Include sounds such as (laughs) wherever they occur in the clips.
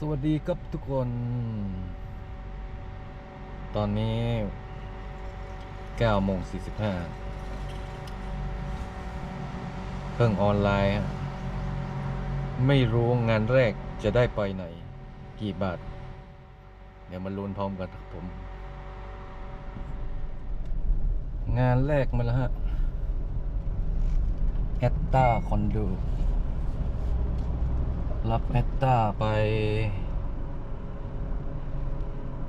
สวัสดีครับทุกคน ตอนนี้9โมง45 เพิ่งออนไลน์ ไม่รู้งานแรกจะได้ไปไหน กี่บาท เดี๋ยวมาลุ้นพร้อมกันครับผม งานแรกมาแล้วฮะ แอตตาคอนโด รับแอตตาไป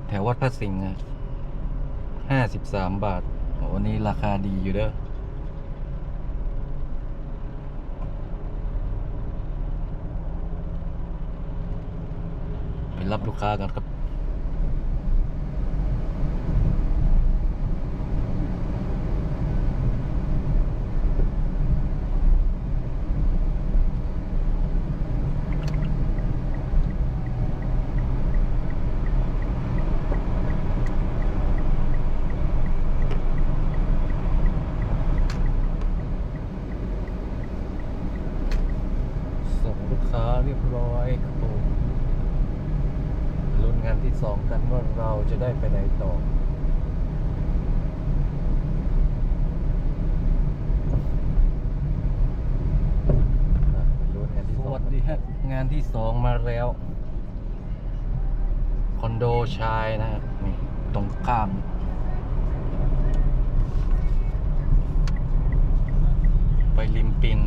แถววัดพระสิงห์นะห้าสิบสามบาทวันนี้ราคาดีอยู่เด้อไปรับลูกค้ากันครับ ส่งลูกค้าเรียบร้อยครับผมลุ้นงานที่สองกันว่าเราจะได้ไปไหนต่อ อะไปลุ้นงานที่สวัสดีฮะงานที่ สองมาแล้ว คอนโดชายนะครับนี่ตรงข้ามไปริมปิน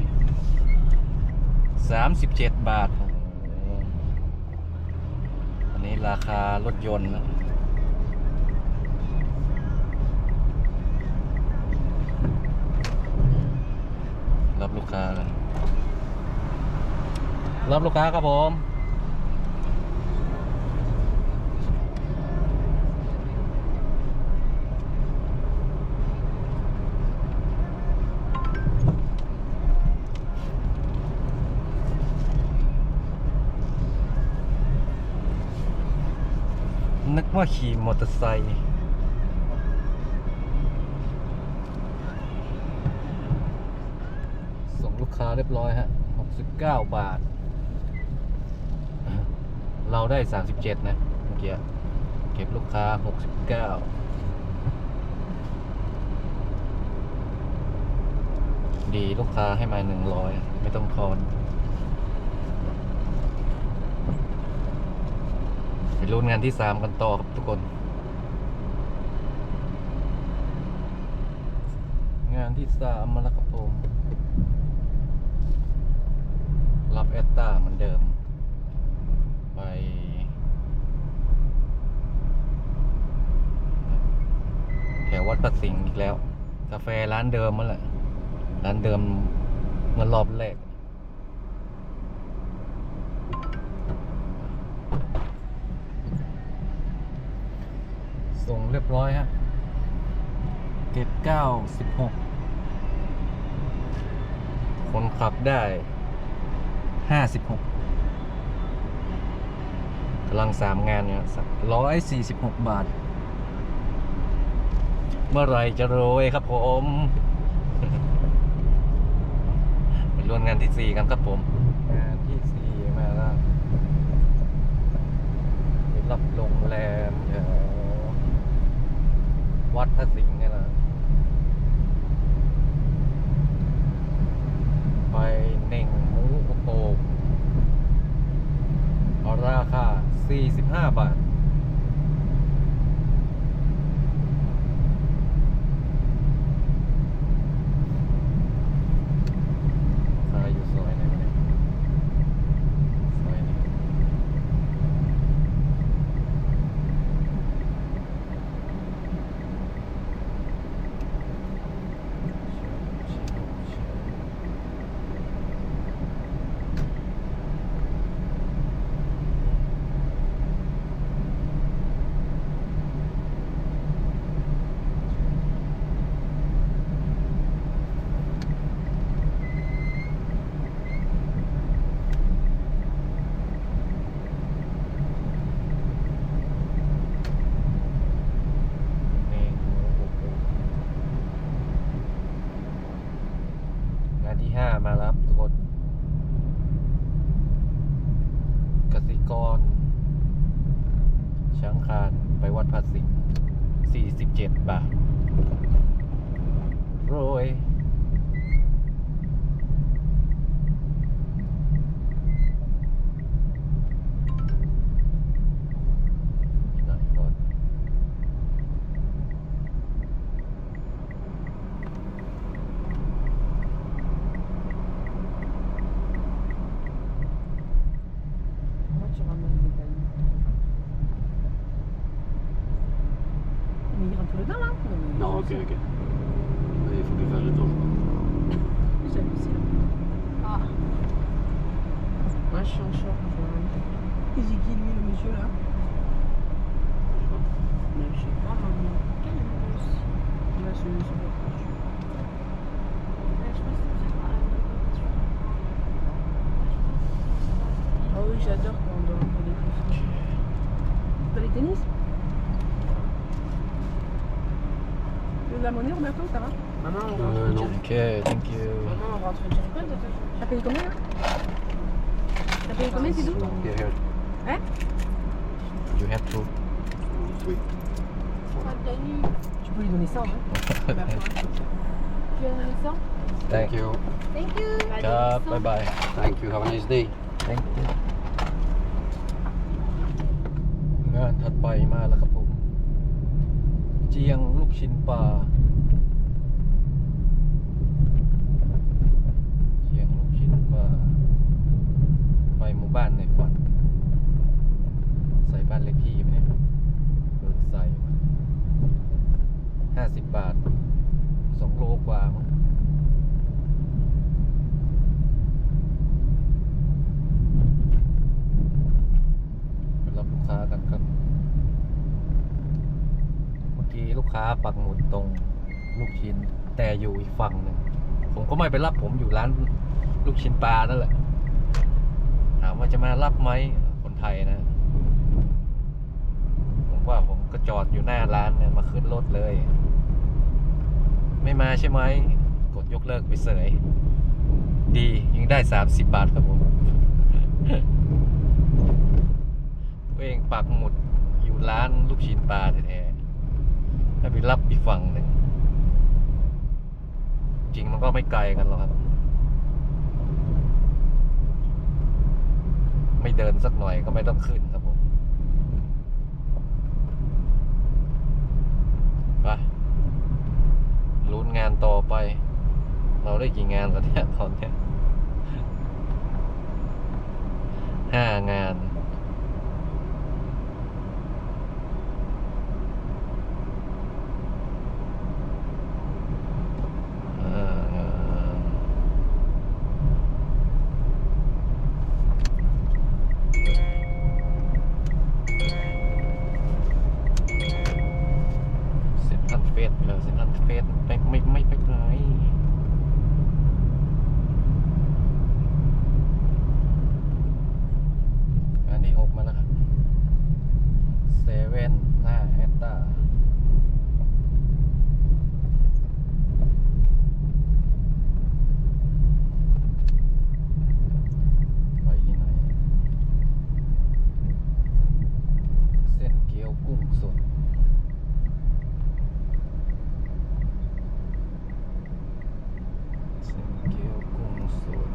สามสิบเจ็ดบาท อันนี้ราคารถยนต์นะรับลูกค้ากัน รับลูกค้าครับผม นึกว่าขี่มอเตอร์ไซค์ส่งลูกค้าเรียบร้อยฮะ 69 บาท เราได้ 37 นะเมื่อกี้เก็บลูกค้า 69 ดีลูกค้าให้มา 100 ไม่ต้องทอนไปลุ้นงานที่สามกันต่อครับทุกคน งานที่สามมาแล้วครับผม รับแอตตาเหมือนเดิม ไป แถววัดประสิงอีกแล้ว กาแฟร้านเดิมนั่นแหละ ร้านเดิมเมื่อรอบแรกส่งเรียบร้อยฮะเก็บเก้าสิบหกคนขับได้ห้าสิบหกกำลังสามงานเนี่ยร้อยสี่สิบหกบาท เมื่อไหรจะโรยครับผมไปรวนงานที่สี่กันครับผมงานที่สี่มาแล้วไปรับโรงแรมแถววัดพระสิงห์เนี่ยนะไปเน่งหมูกระโปงเอาราคา45 บาท 7 บาท โรย Dedans, là Non, ok, ok. Mais il faut lui faire le tour. J'hallucine. Ah. Moi, je suis en choc. je- Et j'ai qui, lui, le monsieur, là Mais je sais pas, maman. Quel est Là, c'est le monsieur. Ah oui, j'adore quand on des coups. T'as les tennis? de la monnaie, Roberto, ça va Maman, on rentre Euh, non. direct. Ok, thank you. Maman, on rentre direct. T'as payé combien, là T'as payé combien, c'est tout Yeah, here. You have to. Oui. Tu peux lui donner ça, hein (laughs) Bah, Tu as donné ça Thank you. Thank you. ครับบ๊ายบาย Thank you. Have a nice day. Thank you งานถัดไปมาแล้วครับผม ม เจียง ลูกชิ้นปลา เจียงลูกชิ้นปลา ไปหมู่บ้านในฝัน ใส่บ้านเล็กที่ไหมเนี่ยเออใส่ห้าสิบบาท สองโลกว่ามั้ง ไปรับลูกค้ากันครับบางทีลูกค้า ปักหมุดตรงลูกชิ้น แต่อยู่อีกฝั่งหนึ่ง ผมก็ไม่ไปรับผมอยู่ร้านลูกชิ้นปลานั่นแหละ ถามว่าจะมารับไหมคนไทยนะ ผมว่าผมก็จอดอยู่หน้าร้านเนี่ยมาขึ้นรถเลย ไม่มาใช่ไหม กดยกเลิกไปเสย ดียังได้สามสิบบาทครับผมตัวเองปักหมุดอยู่ร้านลูกชิ้นปลาแท้ ๆให้ไปรับอีกฝั่งหนึ่งจริงมันก็ไม่ไกลกันหรอกครับ ไม่เดินสักหน่อยก็ไม่ต้องขึ้นครับผมไปลุ้นงานต่อไป เราได้กี่งานแล้วเนี่ยตอนเนี้ยห้างาน ห้างานเซ็นทรัลเฟสไปแล้วเซ็นทรัลเฟสไม่ไม่ไม่ไปไหนอันที่หกมาแล้วครับเซเว่นหน้าแอตตา ไปที่ไหน เส้นเกี๊ยวกุ้งสด เส้นเกี๊ยวกุ้งสด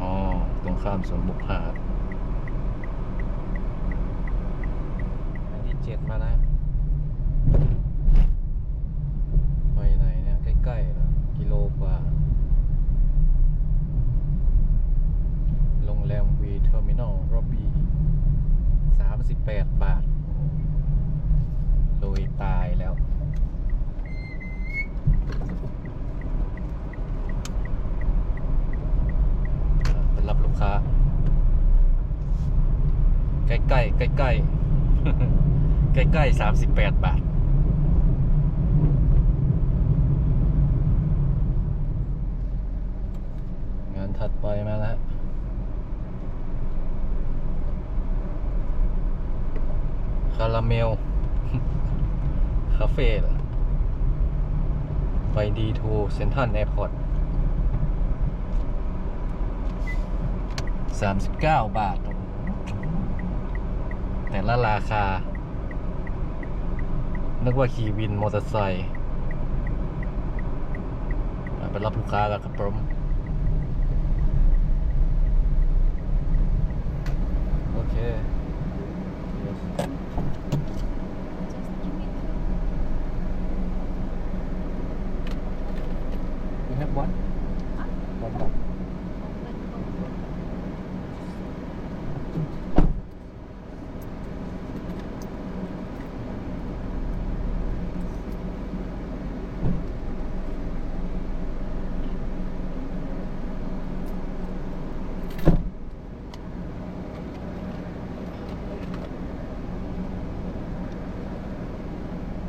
อ๋อ ตรงข้ามสวนบุกหาดอันที่เจ็ดมาแล้ว ไปไหนเนี่ย ใกล้ๆนะกิโลกว่า โรงแรมวีเทอร์มินอลรอบบีสามสิบแปดบาทโดยตายแล้ว ไปรับลูกค้า ใกล้ๆใกล้ๆใกล้สามสิบแปดบาท งานถัดไปมาแล้วคาราเมล คาเฟ่ไปดีทูเซ็นทันแอร์พอร์ตสามสิบเก้าบาท แต่ละราคา นึกว่าขี่วินมอเตอร์ไซค์ไปรับลูกค้ากันครับผมโอเค You have One more.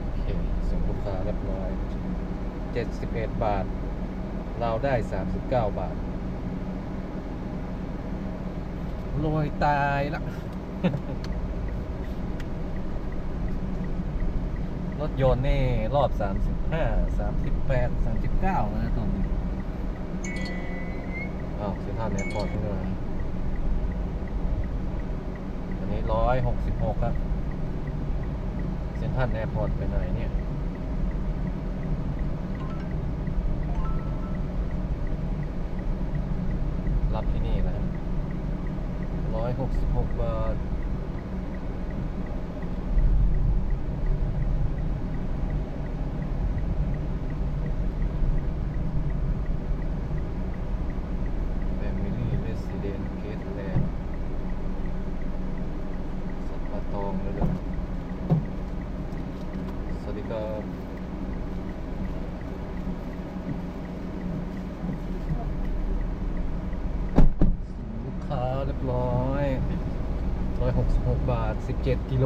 โอเคส่งลูกค้าเรียบร้อยเจ็ดสิบเอ็ดบาท เรา ได้สามสิบเก้าบาทรวยตายละ รถยนต์นี่ รอบสามสิบห้าสามสิบแปดสามสิบเก้านะตอนนี้อ้าวเซ็นทรัลแอร์พอร์ตนี่เลยอันนี้ร้อยหกสิบหกครับเซ็นทรัลแอร์พอร์ตไปไหนเนี่ย ร้อยหกสิบหกบาท Family Resident Gate Land สัตว์ป่าตองเลยเลยสวัสดีครับลูกค้าเรียบร้อยร้อยหกสิบหกบาทสิบ เจ็ดกิโล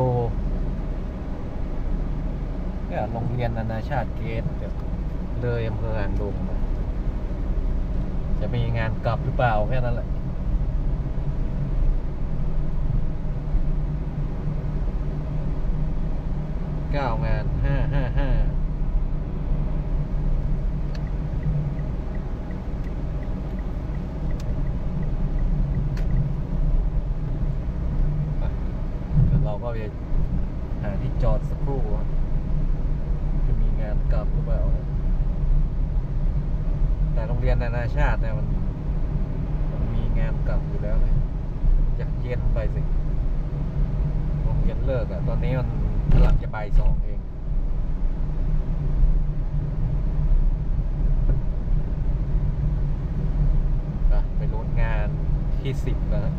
เนี่ยโรงเรียนนานาชาติเกตเดี๋ยวเลยอำเภอหางดงมาจะมีงานกลับหรือเปล่าแค่นั้นแหละ เก้างานห้าห้าห้าเดี๋ยวเราก็ไปหาที่จอดสักครู่ครับจะมีงานกลับหรือเปล่า แต่โรียนนานาชาติเนี่ยมันมีงานกลับอยู่แล้วเลยอยากเย็นไปสิโรงเรียนเลิกอะตอนนี้มันกำลังจะบ่ายสองเองอะไปลุ้นงานที่สิบแล้วนะ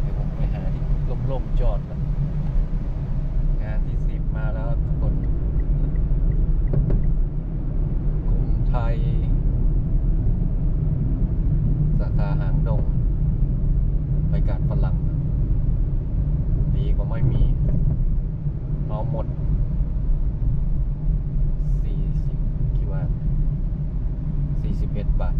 เดี๋ยวผมไปหาที่ร่มๆจอดนงานที่สิบมาแล้วทุกคน กรุงไทย สาขาหางดง ไปกาดฝรั่ง ดีกว่าไม่มี เอาหมด สี่สิบกี่บาทสี่สิบเอ็ดบาท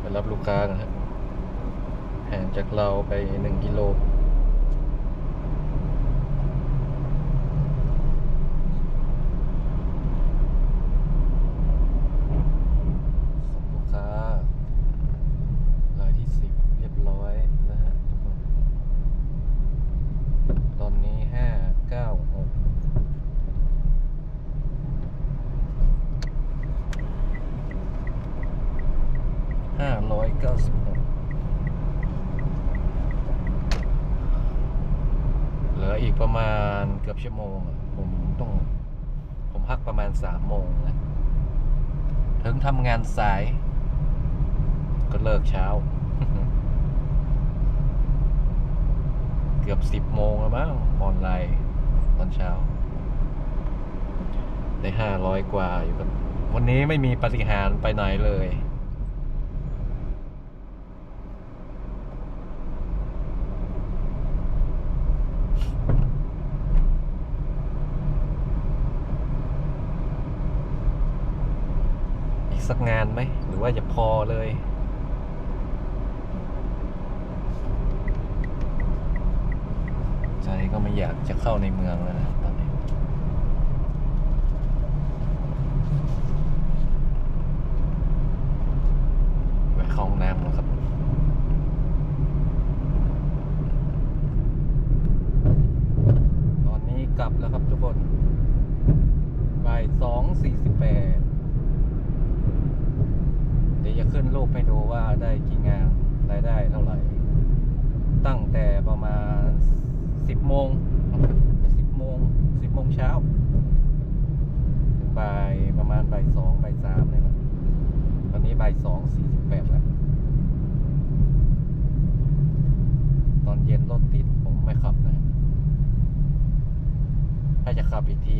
ไป รับลูกค้ากันฮะห่างจากเราไปหนึ่งกิโล ส่งลูกค้ารายที่สิบเรียบร้อยนะฮะทุกคนตอนนี้ห้าเก้าหก ห้าร้อยเก้าสิบหกเหลืออีกประมาณเกือบชั่วโมง ผมต้อง ผมพักประมาณสามโมงนะถึงทำงานสาย ก็เลิกเช้า เกือบสิบโมงแล้วมั้งออนไลน์ตอนเช้า ได้ห้าร้อยกว่าอยู่ครับวันนี้ไม่มีปฏิหารไปไหนเลย สักงานไหม หรือว่าจะพอเลย ใจก็ไม่อยากจะเข้าในเมืองแล้วนะตอนนี้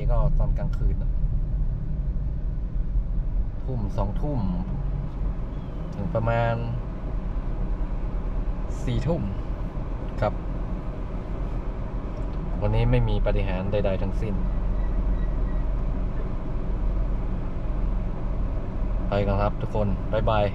ีก็ตอนกลางคืนทุ่มสองทุ่ม ถึงประมาณสี่ทุ่มครับ วันนี้ไม่มีปฏิหารใด ๆ ทั้งสิ้น ไปกันครับทุกคน บ๊ายบาย